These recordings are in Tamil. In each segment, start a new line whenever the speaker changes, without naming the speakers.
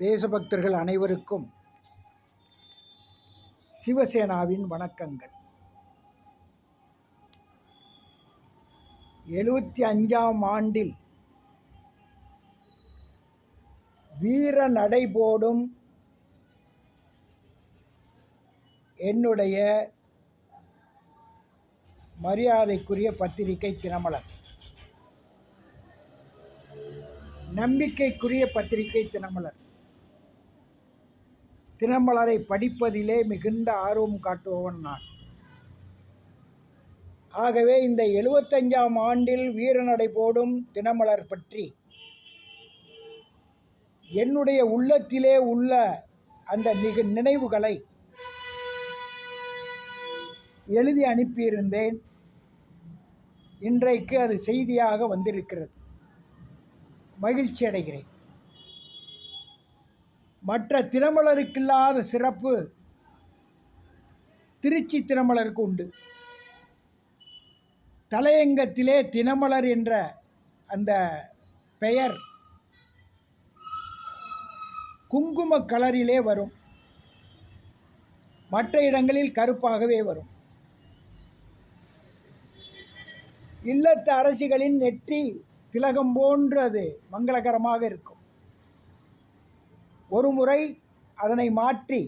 தேசபக்தர்கள் அனைவருக்கும் சிவசேனாவின் வணக்கங்கள். எழுபத்தி அஞ்சாம் ஆண்டில் வீர நடைபோடும் என்னுடைய மரியாதைக்குரிய பத்திரிகை தினமலர். நம்பிக்கைக்குரிய பத்திரிகை தினமலர். தினமலரை படிப்பதிலே மிகுந்த ஆர்வம் காட்டுபவன் நான். ஆகவே இந்த எழுபத்தஞ்சாம் ஆண்டில் வீரநடை போடும் தினமலர் பற்றி என்னுடைய உள்ளத்திலே உள்ள அந்த நிக நினைவுகளை எழுதி அனுப்பியிருந்தேன். இன்றைக்கு அது செய்தியாக வந்திருக்கிறது. மகிழ்ச்சி அடைகிறேன் மற்ற தினமலருக்கில்லாத சிறப்பு திருச்சி தினமலருக்கு உண்டு. தலையங்கத்திலே தினமலர் என்ற அந்த பெயர் குங்கும கலரிலே வரும். மற்ற இடங்களில் கருப்பாகவே வரும். இல்லத்து அரசிகளின் நெற்றி திலகம் போன்று அது மங்களகரமாக இருக்கும். ஒரு முறை அதனை மாற்றி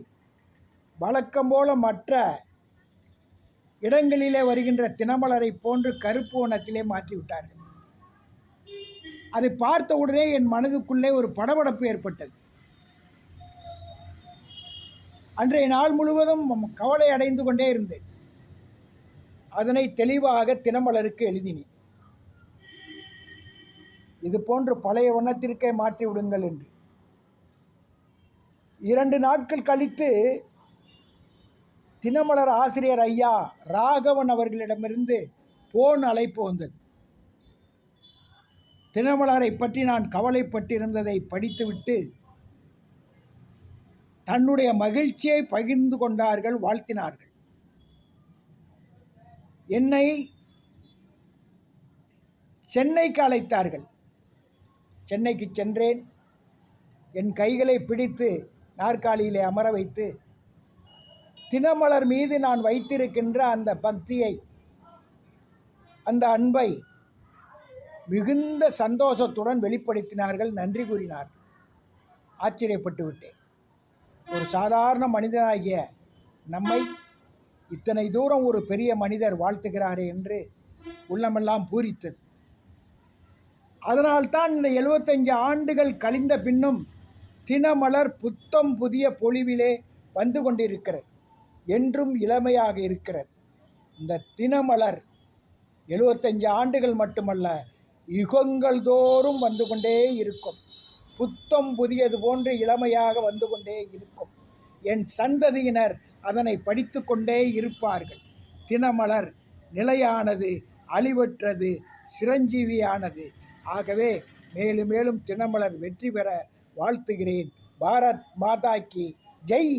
வழக்கம் போல மற்ற இடங்களிலே வருகின்ற தினமலரை போன்று கருப்பு வண்ணத்திலே மாற்றி விட்டார்கள் அதை பார்த்த உடனே என் மனதுக்குள்ளே ஒரு படபடப்பு ஏற்பட்டது. அன்றைய நாள் முழுவதும் கவலை அடைந்து கொண்டே இருந்தேன். அதனை தெளிவாக தினமலருக்கு எழுதினேன். இது போன்று பழைய வண்ணத்திற்கே மாற்றி விடுங்கள் என்று. இரண்டு நாட்கள் கழித்து தினமலர் ஆசிரியர் ஐயா ராகவன் அவர்களிடமிருந்து போன் அழைப்பு வந்தது. தினமலரை பற்றி நான் கவலைப்பட்டிருந்ததை படித்துவிட்டு தன்னுடைய மகிழ்ச்சியை பகிர்ந்து கொண்டார்கள் வாழ்த்தினார்கள். என்னை சென்னைக்கு அழைத்தார்கள். சென்னைக்கு சென்றேன். என் கைகளை பிடித்து நாற்காலியிலே அமர வைத்து தினமலர் மீது நான் வைத்திருக்கின்ற அந்த பக்தியை அந்த அன்பை மிகுந்த சந்தோஷத்துடன் வெளிப்படுத்தினார்கள் நன்றி கூறினார். ஆச்சரியப்பட்டு விட்டேன். ஒரு சாதாரண மனிதனாகிய நம்மை இத்தனை தூரம் ஒரு பெரிய மனிதர் வாழ்த்துகிறாரே என்று உள்ளமெல்லாம் பூரித்தது. அதனால்தான் இந்த எழுபத்தஞ்சு ஆண்டுகள் கழிந்த பின்னும் தினமலர் புத்தம் புதிய பொலிவிலே வந்து கொண்டிருக்கிறது என்றும் இளமையாக இருக்கிறது. இந்த தினமலர் எழுபத்தஞ்சு ஆண்டுகள் மட்டுமல்ல யுகங்கள் தோறும் வந்து கொண்டே இருக்கும். புத்தம் புதியது போன்று இளமையாக வந்து கொண்டே இருக்கும். என் சந்ததியினர் அதனை படித்து கொண்டே இருப்பார்கள். தினமலர் நிலையானது அழிவற்றது சிரஞ்சீவியானது. ஆகவே மேலும் மேலும் தினமலர் வெற்றி பெற வாழ்த்துகிறேன் பாரத் மாதா கி ஜெய்